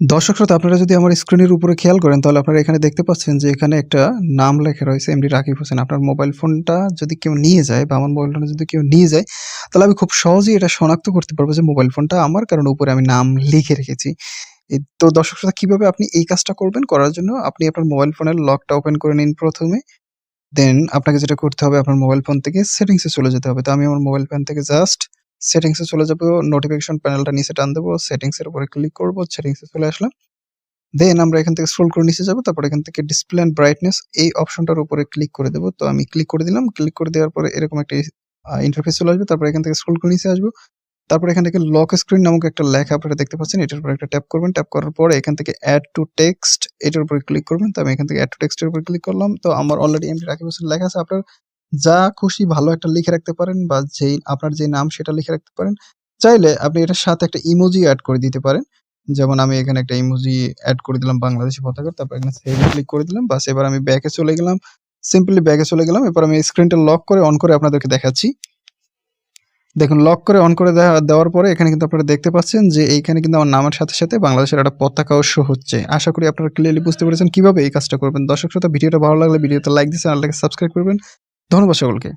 দর্শক শ্রোতা, আপনারা যদি আমার স্ক্রিনের উপরে খেয়াল করেন, তাহলে আপনারা এখানে দেখতে পাচ্ছেন যে এখানে একটা নাম লেখা রয়েছে এমডি রাকিব হোসেন। আপনার মোবাইল ফোনটা যদি কেউ নিয়ে যায় বা আমার মোবাইল ফোনটা যদি কেউ নিয়ে যায়, তাহলে আমি খুব সহজেই এটা শনাক্ত করতে পারব যে মোবাইল ফোনটা আমার কারণ উপরে আমি নাম লিখে রেখেছি। তো দর্শক শ্রোতা, কীভাবে আপনি এই কাজটা করবেন? করার জন্য আপনি আপনার মোবাইল ফোনের লকটা ওপেন করে নিন প্রথমে। দেন আপনাকে যেটা করতে হবে, আপনার মোবাইল ফোন থেকে সেটিংসে চলে যেতে হবে। তো আমি আমার মোবাইল ফোন থেকে জাস্ট সেটিংসে চলে যাব নোটিফিকেশন প্যানেলটা নিচে টান দেবো সেটিংস এর উপরে ক্লিক করব সেটিংসে চলে আসলাম। দেন আমরা এখান থেকে স্ক্রল করে নিচে যাব, তারপর এখান থেকে ডিসপ্লে এন্ড ব্রাইটনেস এই অপশনটার উপরে ক্লিক করে দেবো। তো আমি ক্লিক করে দিলাম ক্লিক করে দেওয়ার পরে এরকম একটা ইন্টারফেস চলে আসবে, তারপর এখান থেকে স্ক্রল করে নিচে আসব। তারপর এখান থেকে লক স্ক্রিন নামক একটা লেখা আপনারা দেখতে পাচ্ছেন, এটার উপর একটা ট্যাপ করবেন ট্যাপ করার পরে এখান থেকে অ্যাড টু টেক্সট এটার উপরে ক্লিক করবেন। তো আমি এখান থেকে অ্যাড টু টেক্সটের উপর ক্লিক করলাম। তো আমার অলরেডি এমডি রাকিব হোসেন লেখা আছে আপনার যা খুশি ভালো একটা লিখে রাখতে পারেন বা যেই, আপনার যে নাম সেটা লিখে রাখতে পারেন। চাইলে আপনি এটার সাথে একটা ইমোজি অ্যাড করে দিতে পারেন। যেমন আমি এখানে একটা ইমোজি অ্যাড করে দিলাম বাংলাদেশি পতাকা তারপর এখানে সেভ ক্লিক করে দিলাম, বাস এবার আমি ব্যাকে চলে গেলাম। সিম্পলি ব্যাকে চলে গেলাম এবার আমি স্ক্রিনটা লক করে অন করে আপনাদেরকে দেখাচ্ছি। দেখুন লক করে অন করে দেওয়া- দেওয়ার পরে এখানে কিন্তু আপনারা দেখতে পাচ্ছেন যে এইখানে কিন্তু আমার নামের সাথে সাথে বাংলাদেশের একটা পতাকাও শো হচ্ছে। আশা করি আপনারা ক্লিয়ারলি বুঝতে পেরেছেন কীভাবে এই কাজটা করবেন। দর্শক শ্রোতা, ভিডিওটা ভালো লাগলে ভিডিওতে লাইক দিচ্ছেন আর সাবস্ক্রাইব করবেন। ধন্যবাদ সকলকে।